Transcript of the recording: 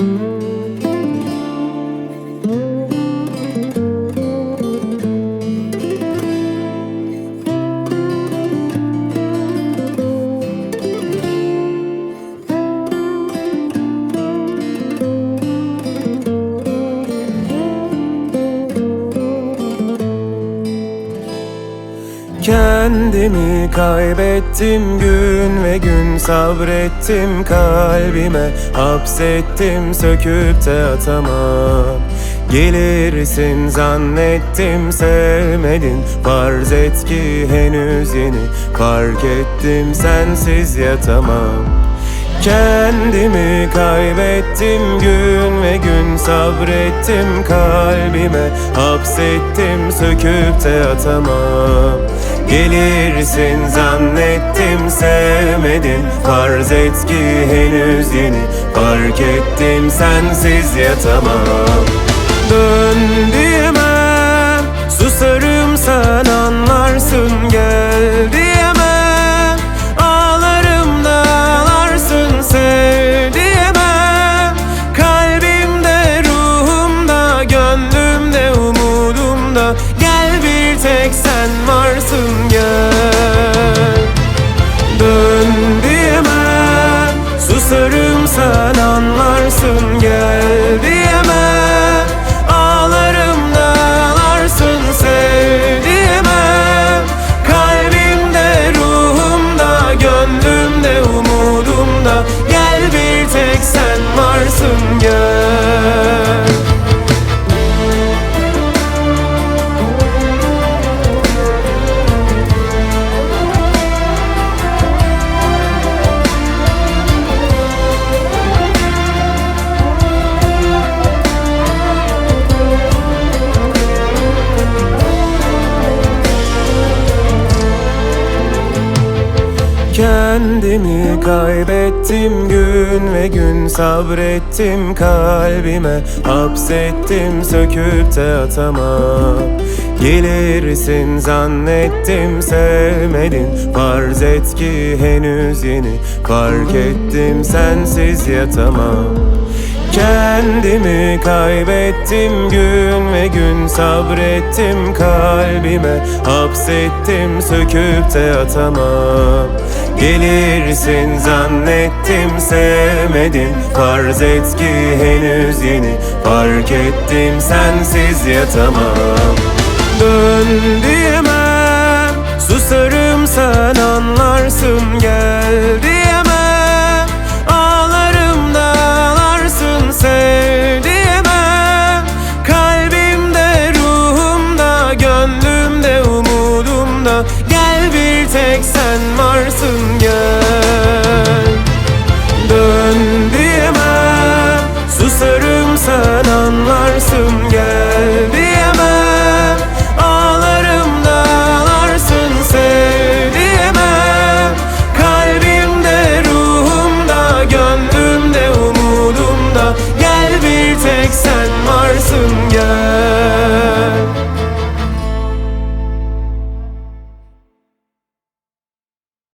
Mm-hmm. Kendimi kaybettim gün ve gün sabrettim kalbime. Hapsettim söküp de atamam. Gelirsin zannettim sevmedin. Farz et ki henüz yeni Fark ettim sensiz yatamam Kendimi kaybettim gün ve gün sabrettim kalbime. Hapsettim söküp de atamam. Gelirsin zannettim sevmedin Farz et ki henüz yeni Fark ettim sensiz yatamam. Dön Kendimi kaybettim gün ve gün sabrettim kalbime. Hapsettim söküp de atamam. Gelirsin zannettim sevmedin. Farz et ki henüz yeni Fark ettim sensiz yatamam. Kendimi kaybettim gün ve gün sabrettim kalbime. Hapsettim söküp de atamam Gelirsin zannettim sevmedin. Farz et ki henüz yeni Fark ettim. Sensiz yatamam. Dön diyemem tek sen varsın gel. Dön diyemem Susarım sen anlarsın gel diyemem Ağlarım da ağlarsın sev diyemem Kalbimde ruhumda gönlümde umudumda Gel bir tek sen